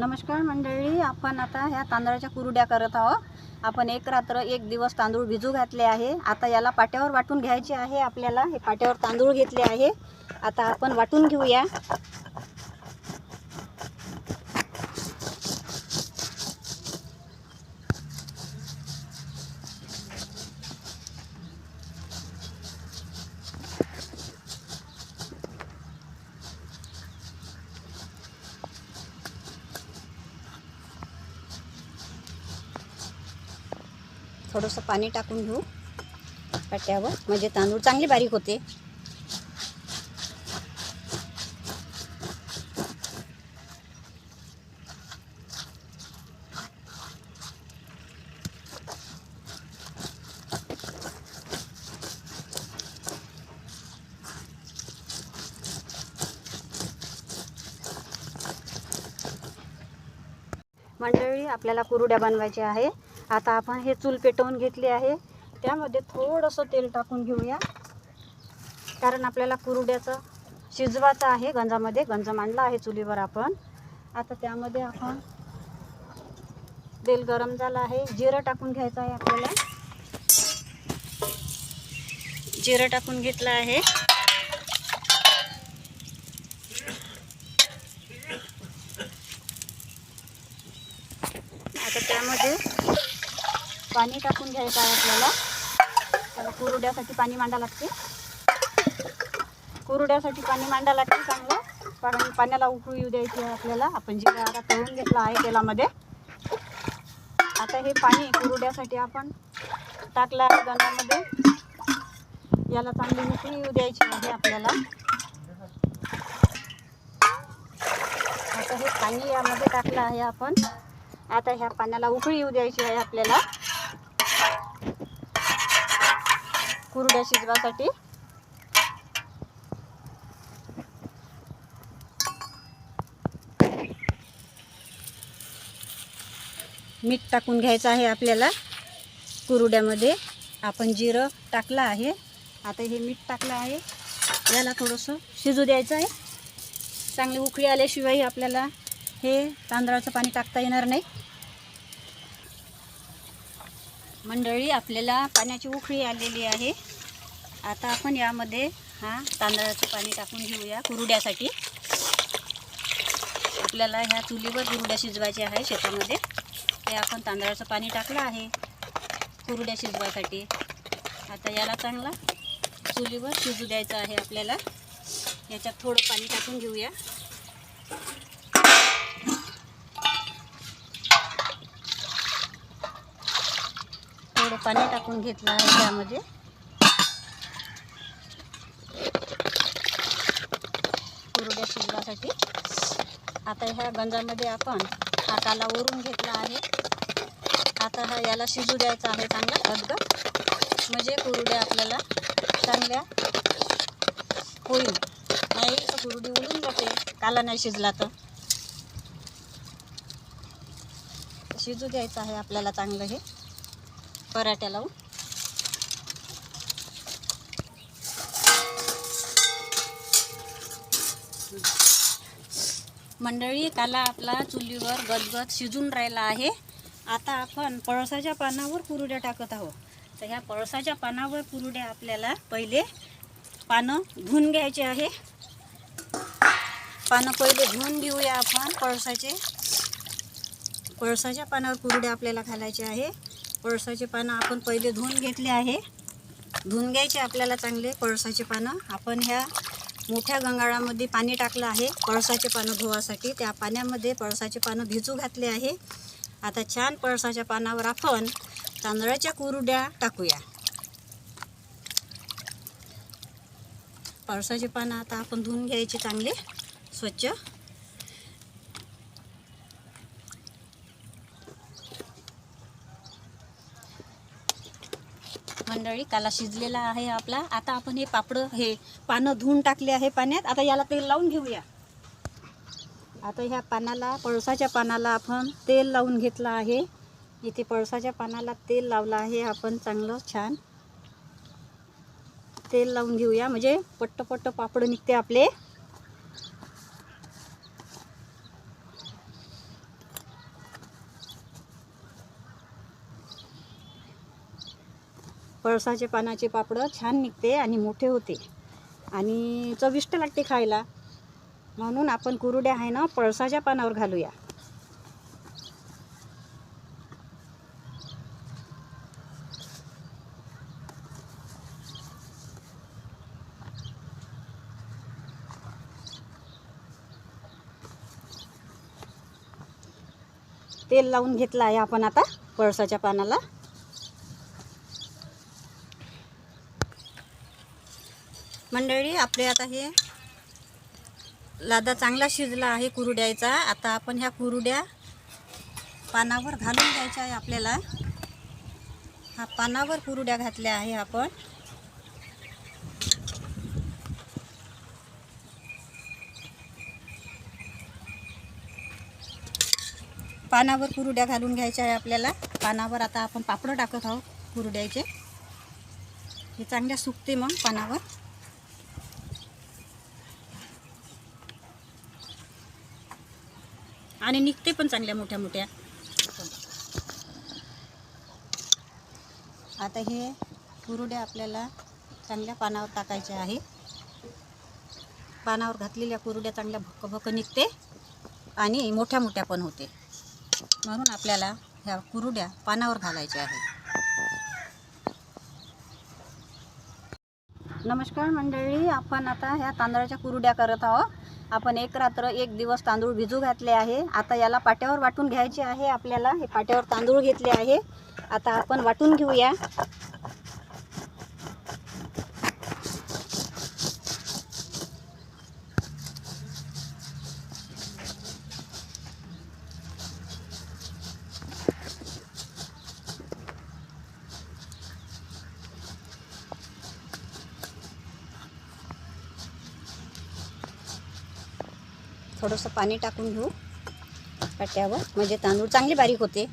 नमस्कार मंडळी आपण आता ह्या तांदळाच्या कुरड्या करत आहोत. आपण एक रात्र एक दिवस तांदूळ भिजू घातले आहे. आता याला पाट्यावर वाटून घ्यायचे आहे आपल्याला. हे पाट्यावर तांदूळ घेतले आहे. आता आपण वाटून घेऊया. थोडंसं पाणी टाकून घेऊ पाट्यावर म्हणजे तांदूळ चांगले बारीक होते. मंडळी आपल्याला कुरुड्या बनवायच्या आहे. आता आपण हे चूल पेटवून घेतली आहे. त्यामध्ये थोडंसं तेल टाकून घेऊया. कारण आपल्याला कुरुड्याचं शिजवायचं आहे गंजामध्ये गंज मांडला आहे चुलीवर आपण. आता त्यामध्ये आपण तेल गरम झालं आहे. जिरं टाकून घ्यायचं आहे आपल्याला. जिरं टाकून घेतलं आहे. आता त्यामध्ये पाणी टाकून घ्यायचं आहे आपल्याला. त्याला कुरुड्यासाठी पाणी मांडा लागते. कुरुड्यासाठी पाणी मांडा लागते चांगलं. कारण पाण्याला उकळू येऊ द्यायची आहे आपल्याला. आपण जे आता तळून घेतला आहे तेलामध्ये. आता हे पाणी कुरुड्यासाठी आपण टाकलं आहे गंधामध्ये याला चांगली उकळी येऊ द्यायची आहे आपल्याला. आता हे पाणी यामध्ये टाकलं आहे आपण. आता ह्या पाण्याला उकळी येऊ द्यायची आहे आपल्याला. कुरड्या शिजवासाठी. मीठ टाकून घ्यायचं आहे आपल्याला. कुरुड्यामध्ये आपण जिरं टाकलं आहे. आता हे मीठ टाकलं आहे. याला थोडंसं शिजू द्यायचं आहे. चांगली उकळी आल्याशिवाय आपल्याला हे तांदळाचं पाणी टाकता येणार नाही. मंडळी आपल्याला पाण्याची उखळी आलेली आहे. आता आपण यामध्ये हा तांदळाचं पाणी टाकून घेऊया कुरुड्यासाठी. आपल्याला ह्या चुलीवर कुरुड्या शिजवायच्या आहे शेतामध्ये. ते आपण तांदळाचं पाणी टाकलं आहे कुरुड्या शिजवायसाठी आता याला चांगला चुलीवर शिजू द्यायचं आहे आपल्याला. याच्यात थोडं पाणी टाकून घेऊया. पाणी टाकून घेतलं आहे त्यामध्ये कुरड्या शिजवासाठी. आता ह्या गंजामध्ये आपण हाताला ओरून घेतला आहे. आता हा याला शिजू द्यायचा आहे चांगला गदगद म्हणजे कुरड्या आपल्याला चांगल्या होईल. नाही तर कुरडी उडून जाते. काला नाही शिजला तर. शिजू द्यायचं आहे आपल्याला चांगलं हे. पराठ्या लावून मंडळी काला आपला चुलीवर गदगद शिजून राहिला आहे. आता आपण पळसाच्या पानावर कुरुड्या टाकत आहोत. तर ह्या पळसाच्या पानावर कुरुड्या आपल्याला पहिले पानं धुवून घ्यायचे आहे. पानं पहिले धुवून घेऊया आपण. पळसाचे पळसाच्या पानावर कुरुड्या आपल्याला घालायचे आहे. पळसाचे पानं आपण पहिले धुवून घेतले आहे. धुवून घ्यायचे आपल्याला चांगले पळसाचे पानं. आपण ह्या मोठ्या गंगाळामध्ये पाणी टाकलं आहे पळसाचे पानं धुवासाठी. त्या पाण्यामध्ये पळसाचे पानं भिजू घातले आहे. आता छान पळसाच्या पानावर आपण तांदळाच्या कुरुड्या टाकूया. पळसाचे पानं आता आपण धुवून घ्यायचे चांगले स्वच्छ. मंडळी काला शिजलेला आहे आपला. आता आपण हे पापडं हे पानं धुवून टाकले आहे पाण्यात. आता याला तेल लावून घेऊया. आता ह्या पानाला पळसाच्या पानाला आपण तेल लावून घेतलं आहे. इथे पळसाच्या पानाला तेल लावलं आहे. आपण चांगलं छान तेल लावून घेऊया. म्हणजे पट्ट पट्ट पापड निघते आपले. पळसाचे पानाचे पापडं छान निघते आणि मोठे होते. आणि चविष्ट लागते खायला. म्हणून आपण कुरुड्या आहे ना पळसाच्या पानावर घालूया. तेल लावून घेतलं आहे आपण आता पळसाच्या पानाला. मंडळी आपले आता हे लादा चांगला शिजला आहे कुरुड्याचा. आता आपण ह्या कुरुड्या पानावर घालून द्यायच्या आहे आपल्याला. हा पानावर कुरुड्या घातल्या आहे आपण. पानावर कुरुड्या घालून घ्यायच्या आहे आपल्याला. पानावर आता आपण पापडं टाकत आहोत कुरुड्याचे. हे चांगल्या सुकते मग पानावर. आणि निघते पण चांगल्या मोठ्या मोठ्या. आता हे कुरुड्या आपल्याला चांगल्या पानावर टाकायच्या आहे. पानावर घातलेल्या कुरुड्या चांगल्या भक्क भक्क निघते आणि मोठ्या मोठ्या पण होते. म्हणून आपल्याला ह्या कुरुड्या पानावर घालायच्या आहे. नमस्कार मंडळी आपण आता ह्या तांदळाच्या कुरुड्या करत आहोत. आपण एक रात्र एक दिवस तांदूळ भिजू घातले आहे. आता याला पाट्यावर वाटून घ्यायचे आहे आपल्याला. हे पाट्यावर तांदूळ घेतले आहे. आता आपण वाटून घेऊया. थोडंसं पाणी टाकून घेऊ. पाट्यावर म्हणजे तांदूळ चांगले बारीक होते.